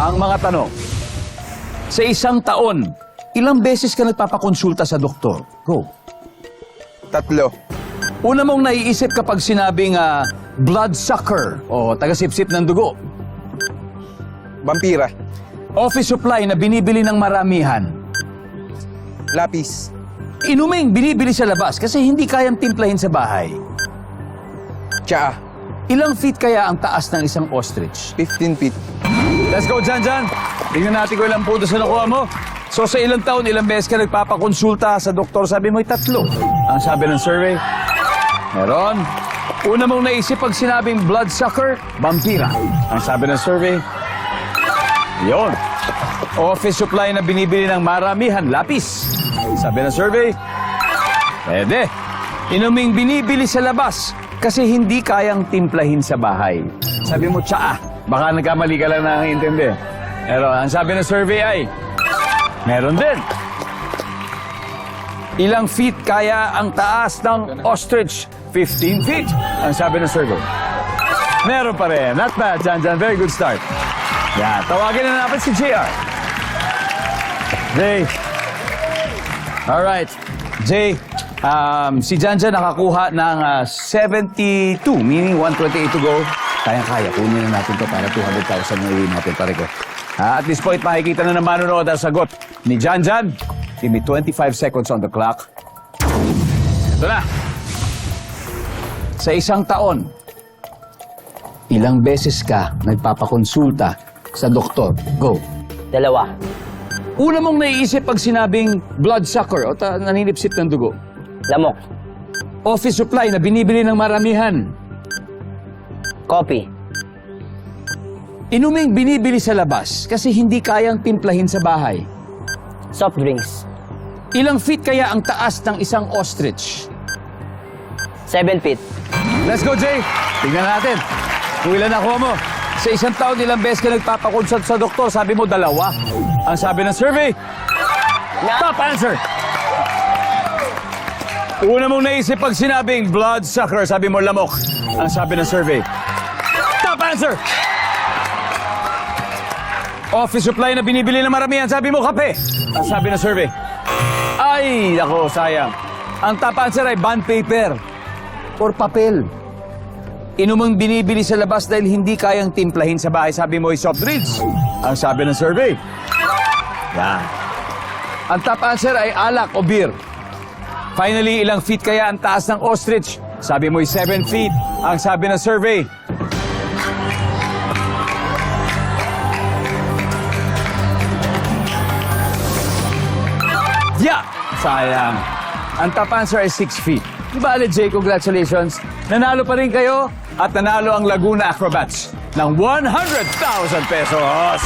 ang mga tanong. Sa isang taon, ilang beses ka nagpapakonsulta sa doktor? Go. Tatlo. Una mong naiisip kapag sinabing ah, blood sucker o tagasipsip ng dugo. Vampira. Office supply na binibili ng maramihan. Lapis. Inuming binibili sa labas kasi hindi kayang timplahin sa bahay. Tsaa. Ilang feet kaya ang taas ng isang ostrich? 15 feet. Let's go, Jan Jan. Tingnan natin kung ilang puntos na nakuha mo. So sa ilang taon, ilang beses ka nagpapakonsulta sa doktor? Sabi mo'y tatlo. Ang sabi ng survey? Meron. Una mong naisip pag sinabing bloodsucker, vampira. Ang sabi ng survey? Yon. Office supply na binibili ng maramihan, lapis. Sabi ng survey? Pwede. Inuming binibili sa labas kasi hindi kayang timplahin sa bahay. Sabi mo, tsaa. Baka nagkamali ka lang nakakaintindi. Pero ang sabi ng survey ay, meron din. Ilang feet kaya ang taas ng ostrich? 15 feet. Ang sabi ng survey. Meron pa rin. Not bad, Jan Jan. Very good start. Yan. Tawagin na natin si JR. Jay. Alright. Jay, um, si Jan Jan nakakuha ng ah, 72, meaning 128 to go. Kaya-kaya. Kunin na natin to para 200,000 na uwi natin, pare ko. Ah, at this point, makikita na ng manonood ang sagot ni Jan Jan. Give me 25 seconds on the clock. Ito na. Sa isang taon, ilang beses ka nagpapakonsulta sa doktor? Go. Dalawa. Una mong naiisip pag sinabing bloodsucker o ta- naninipsip ng dugo. Lamok. Office supply na binibili ng maramihan. Coffee. Inuming binibili sa labas kasi hindi kayang timplahin sa bahay. Soft drinks. Ilang feet kaya ang taas ng isang ostrich? Seven feet. Let's go, Jay! Tingnan natin. Kung ilan nakuha mo. Sa isang taon, ilang beses ka nagpapakonsult sa doktor? Sabi mo, dalawa. Ang sabi ng survey, top answer. Una mong naisip pag sinabing blood sucker, sabi mo lamok. Ang sabi ng survey, answer. Office supply na binibili ng maramihan, sabi mo kape. Ang sabi ng survey, ay, nako, sayang. Ang top answer ay bond paper or papel. Inumang binibili sa labas dahil hindi kayang timplahin sa bahay. Sabi mo ay soft drinks. Ang sabi ng survey. Yan. Ang top answer ay alak o beer. Finally, ilang feet kaya ang taas ng ostrich? Sabi mo ay 7 feet. Ang sabi ng survey. Sayang. Ang top answer ay 6 feet. Di ba, Ale Jay, congratulations. Nanalo pa rin kayo at nanalo ang Laguna Acrobats ng 100,000 pesos.